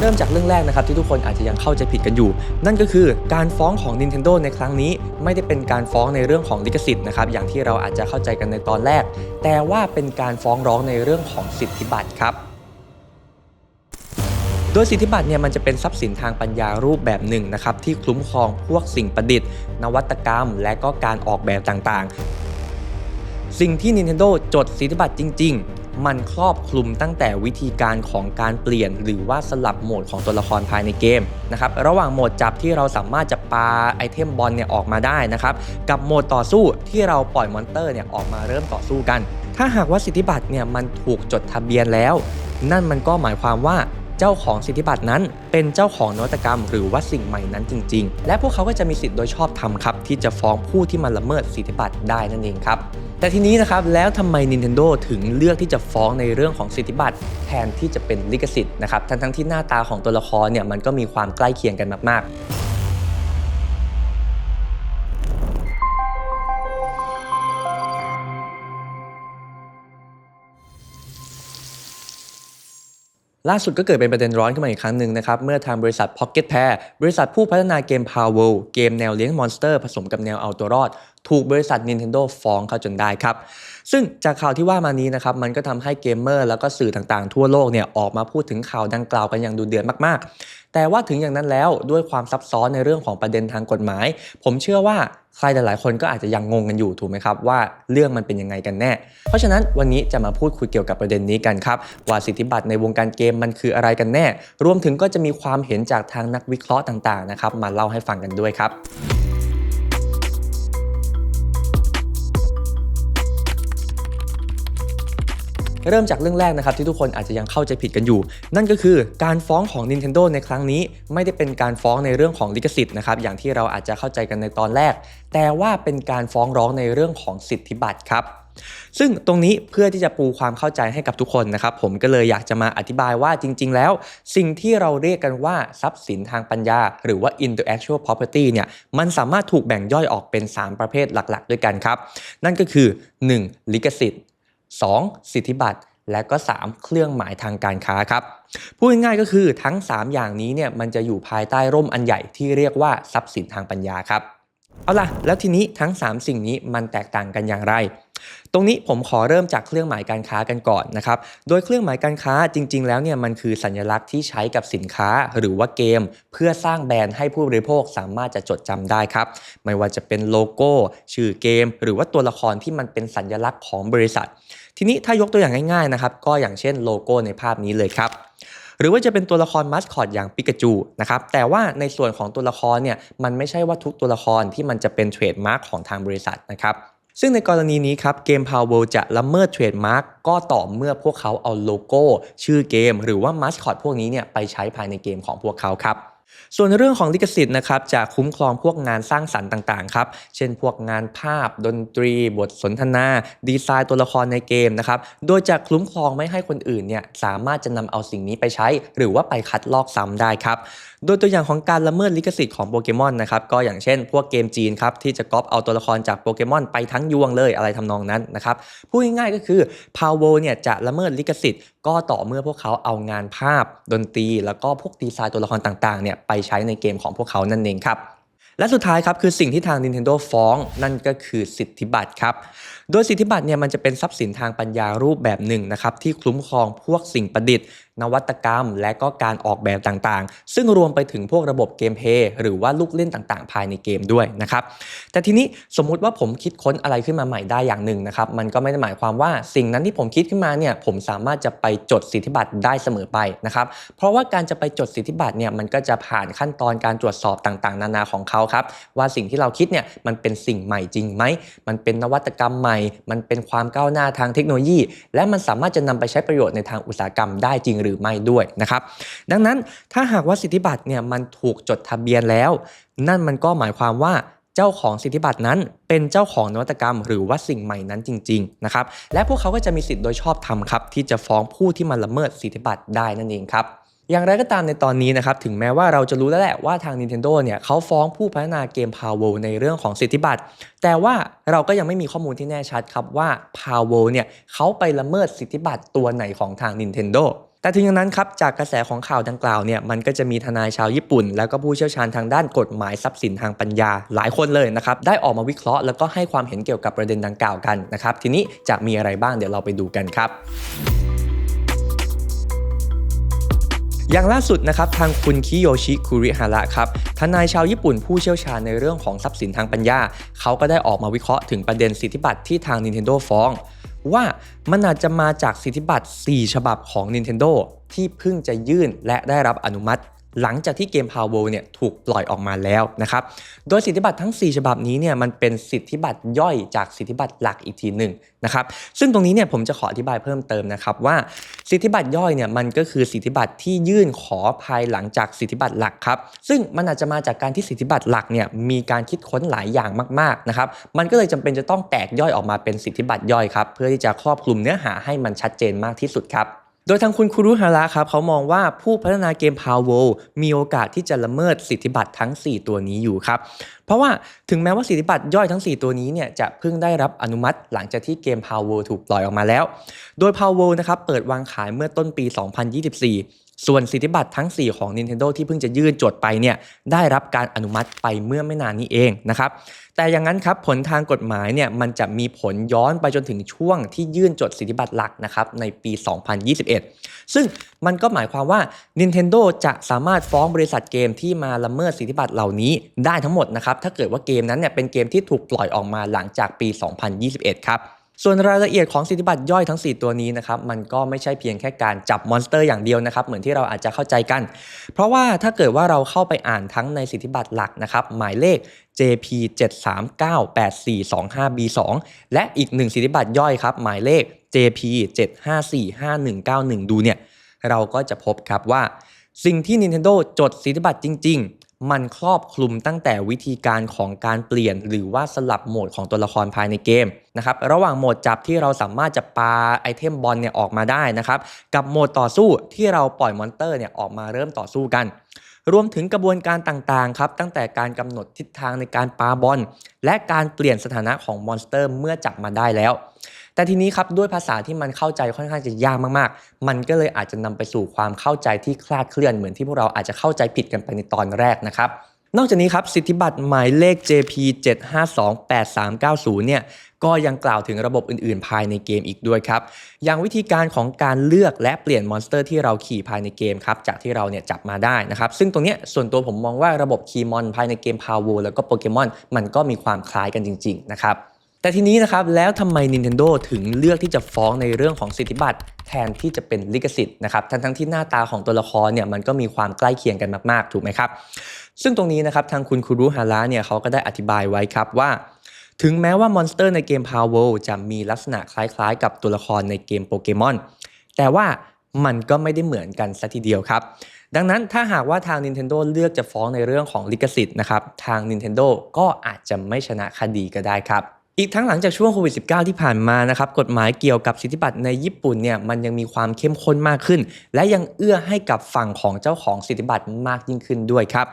เริ่มจากเรื่องแรกนะครับที่ทุกคนอาจจะยังเข้าใจผิดกันอยู่ นั่นก็คือการฟ้องของ Nintendo ในครั้งนี้ ไม่ได้เป็นการฟ้องในเรื่องของลิขสิทธิ์นะครับอย่างที่เราอาจจะเข้าใจกันในตอนแรก แต่ว่าเป็นการฟ้องร้องในเรื่องของสิทธิบัตรครับโดยสิทธิบัตรเนี่ยมันจะเป็นทรัพย์สินทางปัญญารูปแบบหนึ่งนะครับที่คุ้มครองพวกสิ่งประดิษฐ์ นวัตกรรม และก็การออกแบบต่างๆ สิ่งที่ Nintendo จดสิทธิบัตรจริง ๆ มันครอบคลุมตั้งแต่วิธีการของการเปลี่ยน หรือว่าสลับโหมดของตัวละครภายในเกมนะครับระหว่างโหมดจับที่เราสามารถจะปาไอเทมบอลเนี่ยออกมาได้นะครับกับโหมดต่อสู้ที่เราปล่อยมอนเตอร์เนี่ยออกมาเริ่มต่อสู้กัน ถ้าหากว่าสิทธิบัตรเนี่ยมันถูกจดทะเบียนแล้ว นั่นมันก็หมายความว่า เจ้าของสิทธิบัตรนั้น เป็นเจ้าของนวัตกรรม หรือว่าสิ่งใหม่นั้นจริง ๆ และพวกเขาก็จะมีสิทธิ์โดยชอบธรรมครับที่จะฟ้องผู้ที่มันละเมิดสิทธิบัตรได้นั่นเองครับแต่ทีนี้นะครับแล้วทำไม Nintendo ถึงเลือกที่จะฟ้องในเรื่องของสิทธิบัตรแทนที่จะเป็นลิขสิทธิ์นะครับทั้งๆที่หน้าตาของตัวละครเนี่ยมันก็มีความใกล้เคียงกันมากๆ ล่าสุดก็เกิดเป็นประเด็นร้อนขึ้นมาอีกครั้งหนึ่งนะครับ เมื่อทางบริษัท Pocket Pair บริษัทผู้พัฒนาเกม Power เกมแนวเลี้ยงมอนสเตอร์ผสมกับแนวเอาตัวรอด ถูกบริษัท Nintendo ฟ้องเข้าจนได้ครับ ซึ่งจากข่าวที่ว่ามานี้นะครับ มันก็ทำให้เกมเมอร์แล้วก็สื่อต่างๆ ทั่วโลกเนี่ยออกมาพูดถึงข่าวดังกล่าวกันอย่างดูเดือดมากๆ แต่ว่าถึงอย่างนั้นแล้วด้วยความซับซ้อนในเรื่องของประเด็นทางกฎหมาย ผมเชื่อว่าใครหลายๆ คนก็อาจจะยังงงกันอยู่ถูกไหมครับว่าเรื่องมันเป็นยังไงกันแน่ เพราะฉะนั้นวันนี้จะมาพูดคุยเกี่ยวกับประเด็นนี้กันครับ ว่าสิทธิบัตรในวงการเกมมันคืออะไรกันแน่ รวมถึงก็จะมีความเห็นจากทางนักวิเคราะห์ต่างๆนะครับมาเล่าให้ฟังกันด้วยครับ เริ่มจากเรื่องแรกนะครับที่ทุกคนอาจจะยังเข้าใจผิดกันอยู่ นั่นก็คือการฟ้องของ Nintendo ในครั้งนี้ ไม่ได้เป็นการฟ้องในเรื่องของลิขสิทธิ์นะครับอย่างที่เราอาจจะเข้าใจกันในตอนแรก แต่ว่าเป็นการฟ้องร้องในเรื่องของสิทธิบัตรครับซึ่งตรงนี้เพื่อที่จะปูความเข้าใจให้กับทุกคนนะครับ ผมก็เลยอยากจะมาอธิบายว่าจริง ๆ แล้ว สิ่งที่เราเรียกกันว่าทรัพย์สินทางปัญญา หรือว่า intellectual property เนี่ยมันสามารถถูกแบ่งย่อยออกเป็น 3 ประเภทหลัก ๆ ด้วยกันครับ นั่นก็คือ 1. ลิขสิทธิ์ 2. สิทธิบัตรและก็ 3 เครื่องหมายทางการค้าครับพูดง่ายๆก็คือทั้ง 3 อย่างนี้เนี่ยมันจะอยู่ภายใต้ร่มอันใหญ่ที่เรียกว่าทรัพย์สินทางปัญญาครับเอาล่ะ แล้วทีนี้ทั้ง 3 สิ่งนี้มันแตกต่างกันอย่างไร ตรงนี้ผมขอเริ่มจากเครื่องหมายการค้ากันก่อนนะครับ โดยเครื่องหมายการค้าจริง ๆ แล้วเนี่ยมันคือสัญลักษณ์ที่ใช้กับสินค้าหรือว่าเกม เพื่อสร้างแบรนด์ให้ผู้บริโภคสามารถจะจดจำได้ครับ ไม่ว่าจะเป็นโลโก้ ชื่อเกม หรือว่าตัวละครที่มันเป็นสัญลักษณ์ของบริษัท ทีนี้ถ้ายกตัวอย่างง่ายๆนะครับก็อย่างเช่นโลโก้ในภาพนี้เลยครับหรือว่าจะเป็นตัวละครมัสคอตอย่างปิกาจูนะครับแต่ว่าในส่วนของตัวละครเนี่ยมันไม่ใช่ว่าทุกตัวละครที่มันจะเป็นเทรดมาร์กของทางบริษัทนะครับซึ่งในกรณีนี้ครับเกม Power จะละเมิดเทรดมาร์กก็ต่อเมื่อพวกเขาเอาโลโก้ ชื่อเกม หรือว่ามัสคอตพวกนี้เนี่ยไปใช้ภายในเกมของพวกเขาครับ ส่วนเรื่องของลิขสิทธิ์นะครับจะคุ้มครองพวกงานสร้างสรรค์ต่างๆครับ เช่นพวกงานภาพ ดนตรี บทสนทนา ดีไซน์ตัวละครในเกมนะครับ โดยจะคุ้มครองไม่ให้คนอื่นเนี่ยสามารถจะนำเอาสิ่งนี้ไปใช้ หรือว่าไปคัดลอกซ้ำได้ครับ โดยตัวอย่างของการละเมิดลิขสิทธิ์ของโปเกมอนนะครับ ก็อย่างเช่น พวกเกมจีนครับที่จะก๊อปเอาตัวละครจากโปเกมอนไปทั้งยวงเลยอะไรทำนองนั้นนะครับ พูดง่ายๆก็คือ p o w e r เนี่ยจะละเมิดลิขสิทธิ์ ก็ต่อเมื่อพวกเขาเอางานภาพ ดนตรี แล้วก็พวกดีไซน์ตัวละครต่างๆเนี่ยไปใช้ในเกมของพวกเขานั่นเองครับและสุดท้ายครับคือสิ่งที่ทาง Nintendo ฟ้องนั่นก็คือสิทธิบัตรครับ โดยสิทธิบัตรเนี่ยมันจะเป็นทรัพย์สินทางปัญญารูปแบบหนึ่งนะครับที่คุ้มครองพวกสิ่งประดิษฐ์ นวัตกรรม และก็การออกแบบต่างๆ ซึ่งรวมไปถึงพวกระบบเกมเพย์หรือว่าลูกเล่นต่างๆ ภายในเกมด้วยนะครับ แต่ทีนี้สมมุติว่าผมคิดค้นอะไรขึ้นมาใหม่ได้อย่างหนึ่งนะครับ มันก็ไม่ได้หมายความว่าสิ่งนั้นที่ผมคิดขึ้นมาเนี่ยผมสามารถจะไปจดสิทธิบัตรได้เสมอไปนะครับ เพราะว่าการจะไปจดสิทธิบัตรเนี่ยมันก็จะผ่านขั้นตอนการตรวจสอบต่างๆ นานาของเขาครับว่าสิ่งที่เราคิดเนี่ยมันเป็นสิ่งใหม่จริงไหมมันเป็นนวัตกรรมใหม่ มันเป็นความก้าวหน้าทางเทคโนโลยี และมันสามารถจะนำไปใช้ประโยชน์ในทางอุตสาหกรรมได้จริงหรือไม่ด้วยนะครับ ดังนั้นถ้าหากว่าสิทธิบัตรเนี่ยมันถูกจดทะเบียนแล้ว นั่นมันก็หมายความว่าเจ้าของสิทธิบัตรนั้น เป็นเจ้าของนวัตกรรม หรือว่าสิ่งใหม่นั้นจริงๆนะครับและพวกเขาก็จะมีสิทธิ์โดยชอบธรรมครับที่จะฟ้องผู้ที่มาละเมิดสิทธิบัตรได้นั่นเองครับ อย่างไรก็ตามในตอนนี้นะครับ ถึงแม้ว่าเราจะรู้แล้วแหละว่าทาง Nintendo เนี่ยเขาฟ้องผู้พัฒนาเกม Power ในเรื่องของสิทธิบัตร แต่ว่าเราก็ยังไม่มีข้อมูลที่แน่ชัดครับว่า Power เนี่ยเขาไปละเมิดสิทธิบัตรตัวไหนของทาง Nintendo แต่ถึงอย่างนั้นครับจากกระแสของข่าวดังกล่าวเนี่ยมันก็จะมีทนายชาวญี่ปุ่น แล้วก็ผู้เชี่ยวชาญทางด้านกฎหมายทรัพย์สินทางปัญญา หลายคนเลยนะครับได้ออกมาวิเคราะห์แล้วก็ให้ความเห็นเกี่ยวกับประเด็นดังกล่าวกันนะครับทีนี้จะมีอะไรบ้างเดี๋ยวเราไปดูกันครับ อย่างล่าสุดนะครับทางคุณคิโยชิคุริฮาระครับทนายชาวญี่ปุ่นผู้เชี่ยวชาญในเรื่องของทรัพย์สินทางปัญญา เขาก็ได้ออกมาวิเคราะห์ถึงประเด็นสิทธิบัตรที่ทาง Nintendo ฟ้อง ว่ามันอาจจะมาจากสิทธิบัตร 4 ฉบับของ Nintendo ที่เพิ่งจะยื่นและได้รับอนุมัติ หลังจากที่เกม Power เนี่ยถูกปล่อยออกมาแล้วนะครับ โดยสิทธิบัตรทั้ง 4 ฉบับนี้เนี่ยมันเป็นสิทธิบัตรย่อยจากสิทธิบัตรหลักอีกทีหนึ่งนะครับ ซึ่งตรงนี้เนี่ยผมจะขออธิบายเพิ่มเติมนะครับว่าสิทธิบัตรย่อยเนี่ยมันก็คือสิทธิบัตรที่ยื่นขอภายหลังจากสิทธิบัตรหลักครับ ซึ่งมันอาจจะมาจากการที่สิทธิบัตรหลักเนี่ยมีการคิดค้นหลายอย่างมากๆนะครับ มันก็เลยจำเป็นจะต้องแตกย่อยออกมาเป็นสิทธิบัตรย่อยครับเพื่อที่จะครอบคลุมเนื้อหาให้มันชัดเจนมากที่สุดครับ โดยทางคุณคุรุฮาระครับเขามองว่าผู้พัฒนาเกม Power มีโอกาสที่จะละเมิดสิทธิบัตรทั้ง 4 ตัวนี้อยู่ครับ เพราะว่าถึงแม้ว่าสิทธิบัตรย่อยทั้ง 4 ตัวนี้เนี่ยจะเพิ่งได้รับอนุมัติหลังจากที่เกม Power ถูกปล่อยออกมาแล้ว โดย Power นะครับเปิดวางขายเมื่อต้นปี 2024 ส่วนสิทธิบัตรทั้ง 4 ของ Nintendo ที่เพิ่งจะยื่นจดไปเนี่ยได้รับการอนุมัติไปเมื่อไม่นานนี้เองนะครับแต่อย่างนั้นครับผลทางกฎหมายเนี่ยมันจะมีผลย้อนไปจนถึงช่วงที่ยื่นจดสิทธิบัตรหลักนะครับในปี 2021 ซึ่งมันก็หมายความว่า Nintendo จะสามารถฟ้องบริษัทเกมที่มาละเมิดสิทธิบัตรเหล่านี้ได้ทั้งหมดนะครับถ้าเกิดว่าเกมนั้นเนี่ยเป็นเกมที่ถูกปล่อยออกมาหลังจากปี 2021 ครับ ส่วนรายละเอียดของสิทธิบัตรย่อยทั้ง 4 ตัวนี้นะครับมันก็ไม่ใช่เพียงแค่การจับมอนสเตอร์อย่างเดียวนะครับเหมือนที่เราอาจจะเข้าใจกัน เพราะว่าถ้าเกิดว่าเราเข้าไปอ่านทั้งในสิทธิบัตรหลักนะครับหมายเลข JP 7398425B2 และอีกหนึ่งสิทธิบัตรย่อยครับหมายเลข JP 7545191 ดูเนี่ยเราก็จะพบครับว่า สิ่งที่ Nintendo จดสิทธิบัตรจริง ๆ มันครอบคลุมตั้งแต่วิธีการของการเปลี่ยน หรือว่าสลับโหมดของตัวละครภายในเกมนะครับระหว่างโหมดจับที่เราสามารถจะปาไอเทมบอลเนี่ยออกมาได้นะครับกับโหมดต่อสู้ที่เราปล่อยมอนเตอร์เนี่ยออกมาเริ่มต่อสู้กัน รวมถึงกระบวนการต่างๆครับตั้งแต่การกำหนดทิศทางในการปาบอลและการเปลี่ยนสถานะของมอนสเตอร์เมื่อจับมาได้แล้ว แต่ทีนี้ครับด้วยภาษาที่มันเข้าใจค่อนข้างจะยากมากๆ มันก็เลยอาจจะนำไปสู่ความเข้าใจที่คลาดเคลื่อนเหมือนที่พวกเราอาจจะเข้าใจผิดกันไปในตอนแรกนะครับนอกจากนี้ครับสิทธิบัตรหมายเลข JP 7528390 เนี่ยก็ยังกล่าวถึงระบบอื่นๆ ภายในเกมอีกด้วยครับ อย่างวิธีการของการเลือกและเปลี่ยนมอนสเตอร์ที่เราขี่ภายในเกมครับจากที่เราเนี่ยจับมาได้นะครับซึ่งตรงนี้ส่วนตัวผมมองว่าระบบคีมอนภายในเกม Power แล้วก็โปเกมอนมันก็มีความคล้ายกันจริง ๆ นะครับ แต่ทีนี้นะครับแล้วทำไม Nintendo ถึงเลือกที่จะฟ้องในเรื่องของสิทธิบัตรแทนที่จะเป็นลิขสิทธิ์นะครับทั้งทั้งที่หน้าตาของตัวละครเนี่ยมันก็มีความใกล้เคียงกันมากๆ ถูกไหมครับ ซึ่งตรงนี้นะครับทางคุณคุรุฮาระเนี่ยเขาก็ได้อธิบายไว้ครับว่า ถึงแม้ว่ามอนสเตอร์ในเกม Power จะมีลักษณะคล้ายๆ กับตัวละครในเกมโปเกมอนแต่ว่ามันก็ไม่ได้เหมือนกันซะทีเดียวครับดังนั้นถ้าหากว่าทาง Nintendo เลือกจะฟ้องในเรื่องของลิขสิทธิ์นะครับทาง Nintendo ก็อาจจะไม่ชนะคดีก็ได้ครับ อีกทั้งหลังจากช่วงโควิด -19 ที่ผ่านมานะครับกฎหมายเกี่ยวกับสิทธิบัตรในญี่ปุ่นเนี่ยมันยังมีความเข้มข้นมากขึ้น และยังเอื้อให้กับฝั่งของเจ้าของสิทธิบัตรมากยิ่งขึ้นด้วยครับ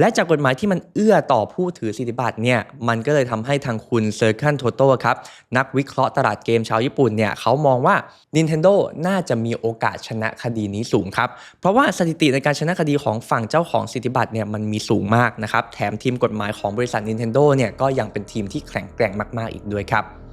และจากกฎหมายที่มันเอื้อต่อผู้ถือสิทธิบัตรเนี่ยมันก็เลยทำให้ทางคุณเซอร์คันโทโต้ครับนักวิเคราะห์ตลาดเกมชาวญี่ปุ่นเนี่ยเขามองว่า Nintendo น่าจะมีโอกาสชนะคดีนี้สูงครับ เพราะว่าสถิติในการชนะคดีของฝั่งเจ้าของสิทธิบัตรเนี่ยมันมีสูงมากนะครับแถมทีมกฎหมายของบริษัท Nintendo เนี่ยก็ยังเป็นทีมที่แข็งแกร่งมาก ๆ อีกด้วยครับ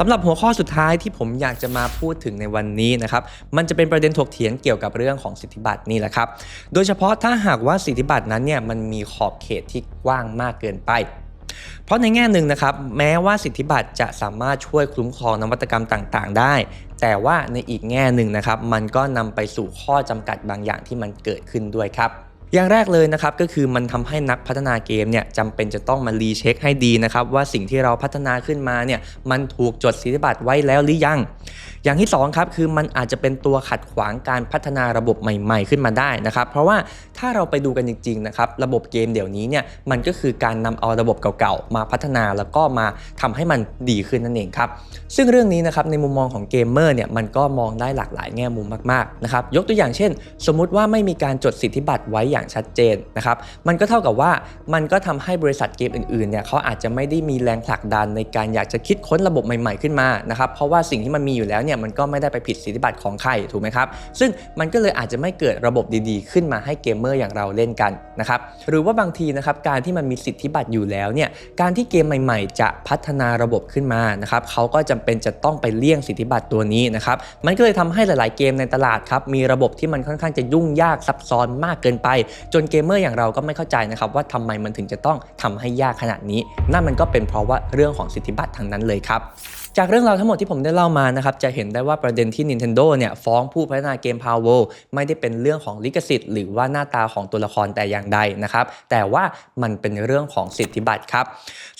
สำหรับหัวข้อสุดท้ายที่ผมอยากจะมาพูดถึงในวันนี้นะครับ มันจะเป็นประเด็นถกเถียงเกี่ยวกับเรื่องของสิทธิบัตรนี่แหละครับ โดยเฉพาะถ้าหากว่าสิทธิบัตรนั้นเนี่ยมันมีขอบเขตที่กว้างมากเกินไป เพราะในแง่หนึ่งนะครับ แม้ว่าสิทธิบัตรจะสามารถช่วยคุ้มครองนวัตกรรมต่างๆ ได้ แต่ว่าในอีกแง่หนึ่งนะครับ มันก็นำไปสู่ข้อจำกัดบางอย่างที่มันเกิดขึ้นด้วยครับ อย่างแรกเลยนะครับก็คือมันทำให้นักพัฒนาเกมเนี่ยจำเป็นจะต้องมารีเช็คให้ดีนะครับว่าสิ่งที่เราพัฒนาขึ้นมาเนี่ยมันถูกจดสิทธิบัตรไว้แล้วหรือยัง อย่างที่2ครับคือมันอาจจะเป็นตัวขัดขวางการพัฒนาระบบใหม่ ๆ ขึ้นมาได้นะครับ เพราะว่าถ้าเราไปดูกันจริงๆนะครับระบบเกมเดี๋ยวนี้เนี่ยมันก็คือการนำเอาระบบเก่าๆมาพัฒนาแล้วก็มาทำให้มันดีขึ้นนั่นเองครับซึ่งเรื่องนี้นะครับในมุมมองของเกมเมอร์เนี่ยมันก็มองได้หลากหลายแง่มุมมากๆนะครับยกตัวอย่างเช่น สมมุติว่าไม่มีการจดสิทธิบัตรไว้อย่างชัดเจนนะครับมันก็เท่ากับว่ามันก็ทำให้บริษัทเกมอื่นๆเนี่ยเขาอาจจะไม่ได้มีแรงผลักดันในการอยากจะคิดค้นระบบใหม่ๆขึ้นมานะครับเพราะว่าสิ่งที่มันมีอยู่แล้วเนี่ยมันก็ไม่ได้ไปผิดสิทธิบัตรของใครถูกไหมครับ ซึ่งมันก็เลยอาจจะไม่เกิดระบบดีๆ ขึ้นมาให้เกมเมอร์อย่างเราเล่นกันนะครับหรือว่าบางทีนะครับการที่มันมีสิทธิบัตรอยู่แล้วเนี่ยการที่เกมใหม่ๆ จะพัฒนาระบบขึ้นมานะครับเขาก็จำเป็นจะต้องไปเลี่ยงสิทธิบัตรตัวนี้นะครับมันก็เลยทำให้หลายๆเกมในตลาดครับมีระบบที่มันค่อนข้างจะยุ่งยากซับซ้อนมากเกินไป จนเกมเมอร์อย่างเราก็ไม่เข้าใจนะครับว่าทำไมมันถึงจะต้องทำให้ยากขนาดนี้ นั่นมันก็เป็นเพราะว่าเรื่องของสิทธิบัตรทางนั้นเลยครับจากเรื่องราวทั้งหมดที่ผมได้เล่ามานะครับจะเห็นได้ว่าประเด็นที่ Nintendo เนี่ยฟ้องผู้พัฒนาเกม Power ไม่ได้เป็นเรื่องของลิขสิทธิ์ หรือว่าหน้าตาของตัวละครแต่อย่างใดนะครับ แต่ว่ามันเป็นเรื่องของสิทธิบัตรครับ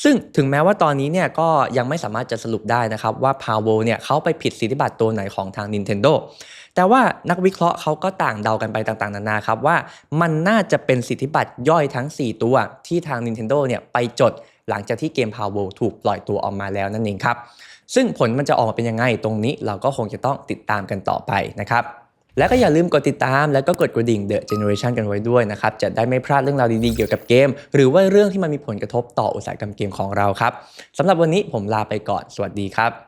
ซึ่งถึงแม้ว่าตอนนี้เนี่ยก็ยังไม่สามารถจะสรุปได้นะครับว่า Power เนี่ยเขาไปผิดสิทธิบัตรตัวไหนของทาง Nintendo แต่ว่านักวิเคราะห์เขาก็ต่างเดากันไปต่างๆ นานาครับว่ามันน่าจะเป็นสิทธิบัตรย่อยทั้ง 4 ตัวที่ทาง Nintendo เนี่ยไปจดหลังจากที่เกม Power ถูกปล่อยตัวออกมาแล้วนั่นเองครับ ซึ่งผลมันจะออกมาเป็นยังไงตรงนี้เราก็คงจะต้องติดตามกันต่อไปนะครับและก็อย่าลืมกดติดตามแล้วก็กดกระดิ่ง The Generation กันไว้ด้วยนะครับ จะได้ไม่พลาดเรื่องราวดีๆเกี่ยวกับเกม หรือว่าเรื่องที่มันมีผลกระทบต่ออุตสาหกรรมเกมของเราครับสำหรับวันนี้ผมลาไปก่อน สวัสดีครับ